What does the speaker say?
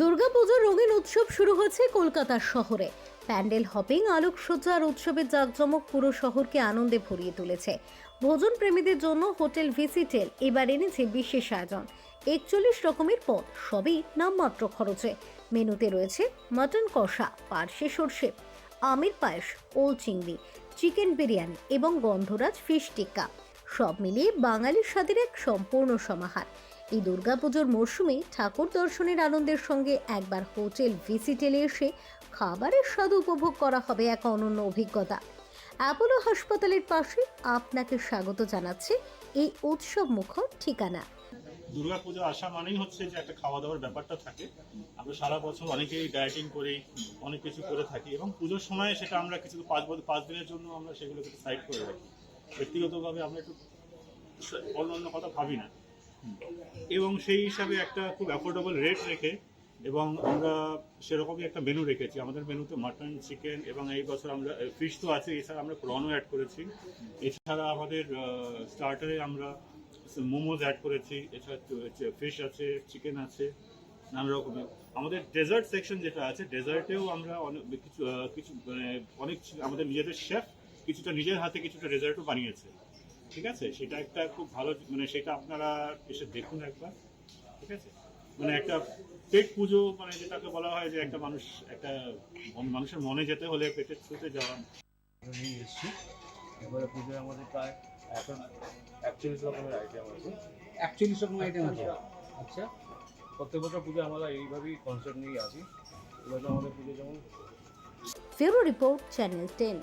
দুর্গাপুজোর রঙিন উৎসব শুরু হয়েছে কলকাতার শহরে। প্যান্ডেল হপিং, আলোকসজ্জা আর উৎসবের জাঁকজমক পুরো শহরকে আনন্দে ভরিয়ে তুলেছে। ভোজন প্রেমীদের জন্য হোটেল ভিসিটেল এবার এনেছে বিশেষ আয়োজন। একচল্লিশ রকমের পদ, সবই নামমাত্র খরচে। মেনুতে রয়েছে মাটন কষা, পার্শে সর্ষে, আমির পায়েস, ওল চিংড়ি, চিকেন বিরিয়ানি এবং গন্ধরাজ ফিশ টিক্কা। সব মিলিয়ে বাঙালির স্বাদের এক সম্পূর্ণ সমাহার। এই দুর্গাপুজোর মরশুমে ঠাকুর দর্শনের আনন্দের সঙ্গে একবার হোটেল ভিসিটেলে এসে খাবারের স্বাদ উপভোগ করা হবে এক অনন্য অভিজ্ঞতা। অ্যাপোলো হাসপাতালের পাশে আপনাকে স্বাগত জানাচ্ছে এই উৎসব মুখর ঠিকানা। দুর্গাপুজো আসা মানেই হচ্ছে যে একটা খাওয়া দাওয়ার ব্যাপারটা থাকে। আমরা সারা বছর অনেকেই ডায়েটিং করি, অনেক কিছু করে থাকি এবং পুজোর সময় সেটা আমরা কিছু পাঁচ পাঁচ দিনের জন্য আমরা সেগুলোকে সাইড করে রাখি। ব্যক্তিগতভাবে আমরা একটু অন্য অন্য কথা ভাবি না। এবং সেই হিসাবে একটা খুব অ্যাফোর্ডেবল রেট রেখে এবং আমরা সেরকমই একটা মেনু রেখেছি। আমাদের মেনুতে মাটন চিকেন এবং এই বছর আমরা ফিশ তো আছে, এছাড়া আমরা প্রনও অ্যাড করেছি। এছাড়া আমাদের স্টার্টারে আমরা মোমোজ অ্যাড করেছি, এছাড়া ফিশ আছে চিকেন আছে, নানা রকমের। আমাদের ডেজার্ট সেকশন যেটা আছে ডেজার্টেও আমরা অনেক কিছু কিছু মানে অনেক আমাদের নিজেদের শেফ কিছুটা নিজের হাতে কিছুটা ডেজার্টও বানিয়েছে। ঠিক আছে? সেটা একটা খুব ভালো মানে সেটা আপনারা এসে দেখুন একবার ঠিক আছে? মানে একটা পেট পুজো মানে যেটাকে বলা হয় যে একটা মানুষ একটা মানুষের মনে যেতে হলে পেটের থ্রুতে যাওয়া। নিয়ে এসেছি। এবারে পুজোয় আমাদের প্রায় এখন একচল্লিশ রকমের আইটেম আছে। একচল্লিশ রকম আইটেম আছে? আচ্ছা। প্রত্যেক বছর পুজো আমরা এইভাবেই কনসেপ্ট নিয়ে আসি। এবার আমাদের পুজো যেমন ফেরো রিপোর্ট চ্যানেল টেন।